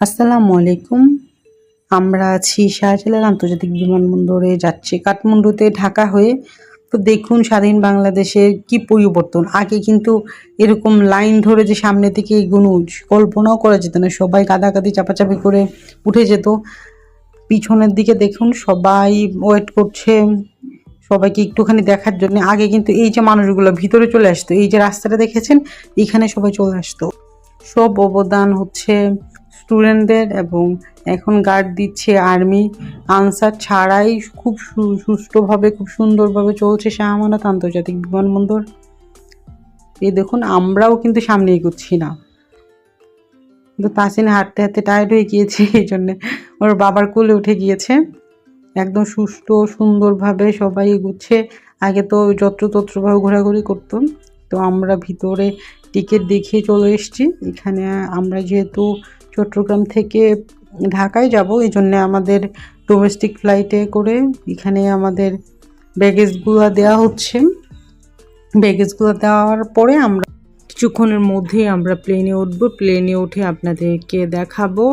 আসসালামু আলাইকুম। আমরা আছি শাহজালাল আন্তর্জাতিক বিমানবন্দরে যাচ্ছি কাঠমান্ডুতে ঢাকা হয়ে। তো দেখুন স্বাধীন বাংলাদেশের কি পরিবর্তন। আগে কিন্তু এরকম লাইন ধরে যে সামনে থেকে এগুলো কল্পনাও করা যেত না। সবাই কাদাকাদি, চাপাচাপি করে উঠে যেত। পিছনের দিকে দেখুন সবাই ওয়েট করছে, সবাইকে একটুখানি দেখার জন্য। আগে কিন্তু এই যে মানুষগুলো ভিতরে চলে আসতো, এই যে রাস্তাটা দেখেছেন, এখানে সবাই চলে আসতো। সব অবদান হচ্ছে স্টুডেন্টদের এবং এখন গার্ড দিচ্ছে আর্মি আনসার ছাড়াই খুব সুষ্ঠুভাবে, খুব সুন্দরভাবে চলছে শাহ আমানত আন্তর্জাতিক বিমানবন্দর। এই দেখুন, আমরাও কিন্তু সামনে এগোচ্ছি না। কিন্তু তাসিনে হাঁটতে হাঁটতে টায়ার্ড হয়ে গিয়েছে, এই জন্যে ওর বাবার কোলে উঠে গিয়েছে। একদম সুষ্ঠু সুন্দরভাবে সবাই এগুচ্ছে। আগে তো যত্রতত্রভাবে ঘোরাঘুরি করতাম তো আমরা ভিতরে টিকিট দেখিয়ে চলে এসেছি। এখানে আমরা যেহেতু চট্টগ্রাম থেকে ঢাকায় যাব। এই জন্যে আমাদের ডোমেস্টিক ফ্লাইটে করে এখানে আমাদের ব্যাগেজগুলো দেওয়া হচ্ছে। ব্যাগেজগুলো দেওয়ার পরে আমরা কিছুক্ষণের মধ্যেই আমরা প্লেনে উঠবো। প্লেনে উঠে আপনাদেরকে দেখাবো।